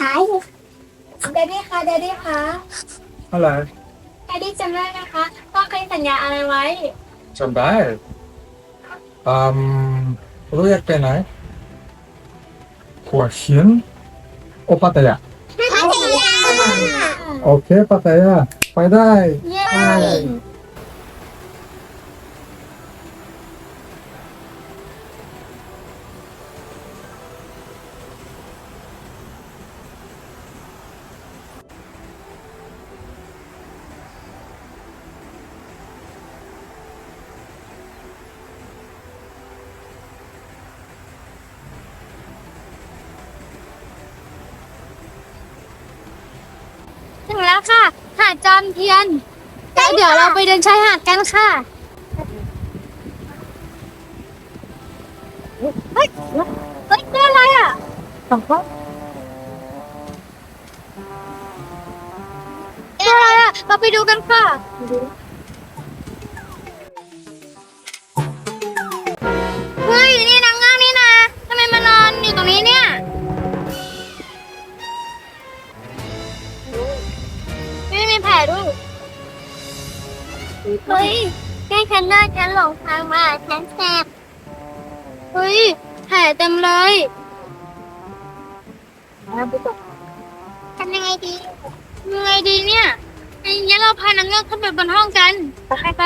หายเดดี้คะเดดี้คะอะไรเดดี้จำได้นะคะพ่อเคยสัญญาอะไรไว้จำได้อืมรู้อยากไปไหนหัวหินโอปัตยาพัทยาโอเคปัตยาไปได้ไปาดจอมเทียนแล้วเดี๋ยวเราไปเดินชายหาดกันค่ะ เฮ้ย เฮ้ยนี่อะไรอะสองคนนี่อะไรอะ เราไปดูกันค่ะ ไม่มีแผลด้วยเฮ้ยแค่ฉันน่าฉันหลงทางมาฉันแสบเฮ้ยแผลเต็มเลยทำยังไงดียังไงดีเนี่ยงั้นเราพานางเงือกขึ้นไปบนห้องกันไปใครไป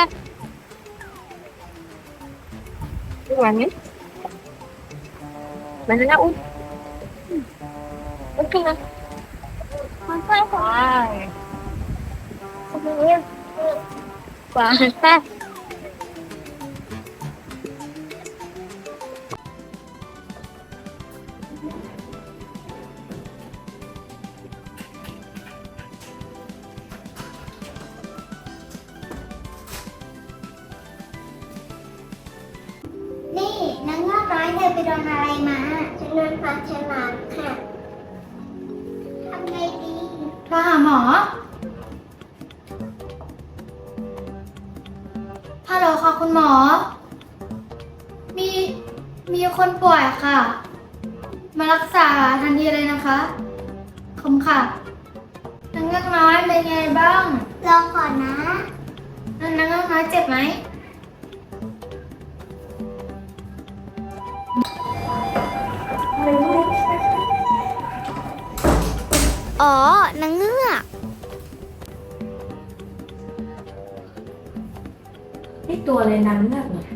หวานนี้มันจะน่าอุ้มโอเคนะมันใช่ค่ะ กว่าแป๊บนี่นางเงอกน้อยเธอไปโดนอะไรมา ฉันโดนฟันฉลามค่ะ ทำไงดี โทรหาหมอ ค่ะคุณหมอ มีมีคนป่วยค่ะ มารักษาทันทีเลยนะคะขอบคุณค่ะนางเงือกน้อยเป็นไงบ้างรอก่อนนะนางเงือกน้อยเจ็บไหมอ๋อนางเงื ตัวอะไรนางเงือกเนี่ย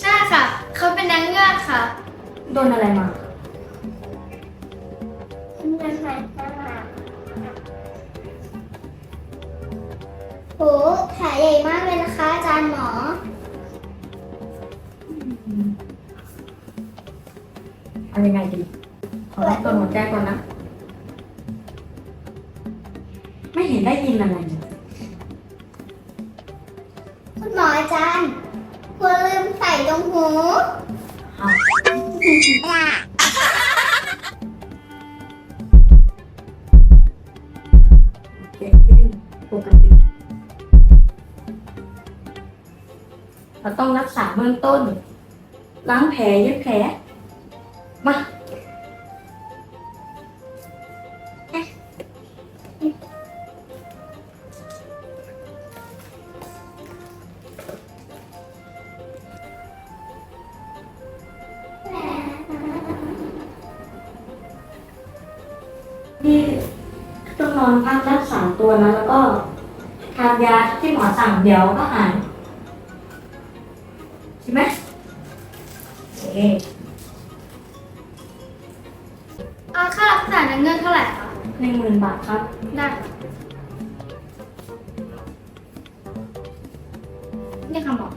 ใช่ค่ะ เขาเป็นนางเงือกค่ะ โดนอะไรมาฉันเดินผ่านตลาดโหแผลใหญ่มากเลยนะคะอาจารย์หมอ เอายังไงดี ขอรับตัวหัวใจก่อนนะ ไม่เห็นได้ยินอะไรเลย ออาจารย์ควรลืมใส่ตรงหูเอาโอเคขึ้นปกติเราต้องรักษาเบื้องต้น ล้างแผลเย็บแผล นอนพักรักษาตัวนะแล้วก็ทานยาที่หมอสั่งเดี๋ยวก็หายใช่ไหมโอเคเอาค่ารักษานางเงือกเท่าไหร่คะหนึ่งหมื่นบาทครับ ได้นี่ค่ะหมอ